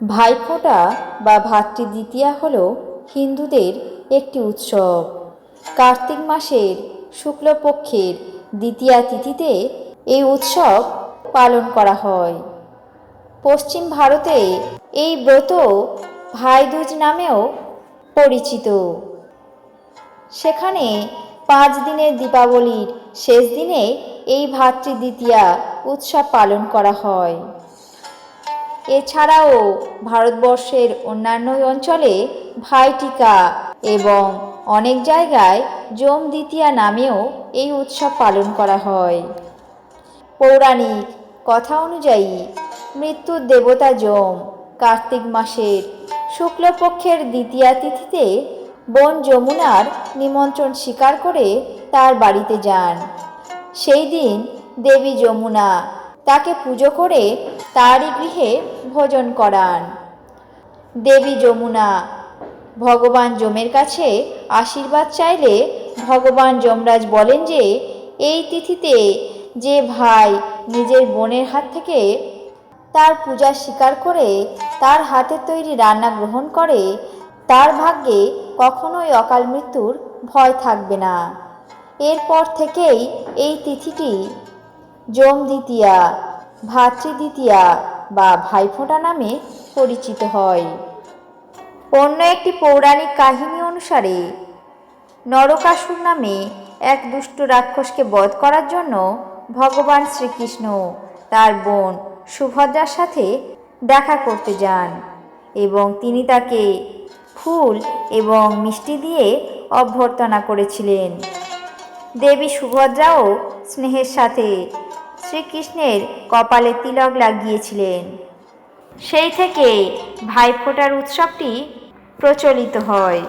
ভাইফোঁটা বা ভাতৃদ্বিতীয়া হল হিন্দুদের একটি উৎসব। কার্তিক মাসের শুক্লপক্ষের দ্বিতীয়া তিথিতে এই উৎসব পালন করা হয়। পশ্চিম ভারতে এই ব্রত ভাইদুজ নামেও পরিচিত। সেখানে পাঁচ দিনের দীপাবলির শেষ দিনে এই ভাতৃদ্বিতীয়া উৎসব পালন করা হয়। এছাড়াও ভারতবর্ষের অন্যান্য অঞ্চলে ভাইটিকা এবং অনেক জায়গায় জম দ্বিতীয়া নামেও এই উৎসব পালন করা হয়। পৌরাণিক কথা অনুযায়ী, মৃত্যুর দেবতা যম কার্তিক মাসের শুক্লপক্ষের দ্বিতীয়া তিথিতে বোন যমুনার নিমন্ত্রণ স্বীকার করে তার বাড়িতে যান। সেই দিন দেবী যমুনা তাকে পুজো করে তারই গৃহে ভোজন করান। দেবী যমুনা, ভগবান যমের কাছে আশীর্বাদ চাইলে ভগবান যমরাজ বলেন যে, এই তিথিতে যে ভাই নিজের বোনের হাত থেকে তার পূজা স্বীকার করে তার হাতের তৈরি রান্না গ্রহণ করে, তার ভাগ্যে কখনোই অকাল মৃত্যুর ভয় থাকবে না। এরপর থেকেই এই তিথিটি যম দ্বিতীয়া। ভাতৃদ্বিতীয়া বা ভাইফোঁটা নামে পরিচিত হয়। অন্য একটি পৌরাণিক কাহিনী অনুসারে, নরকাসুর নামে এক দুষ্ট রাক্ষসকে বধ করার জন্য ভগবান শ্রীকৃষ্ণ তার বোন সুভদ্রার সাথে দেখা করতে যান এবং তিনি তাকে ফুল এবং মিষ্টি দিয়ে অভ্যর্থনা করেছিলেন। দেবী সুভদ্রাও স্নেহের সাথে শ্রীকৃষ্ণের কপালে তিলক লাগিয়েছিলেন। সেই থেকে ভাইফোঁটার উৎসবটি প্রচলিত হয়।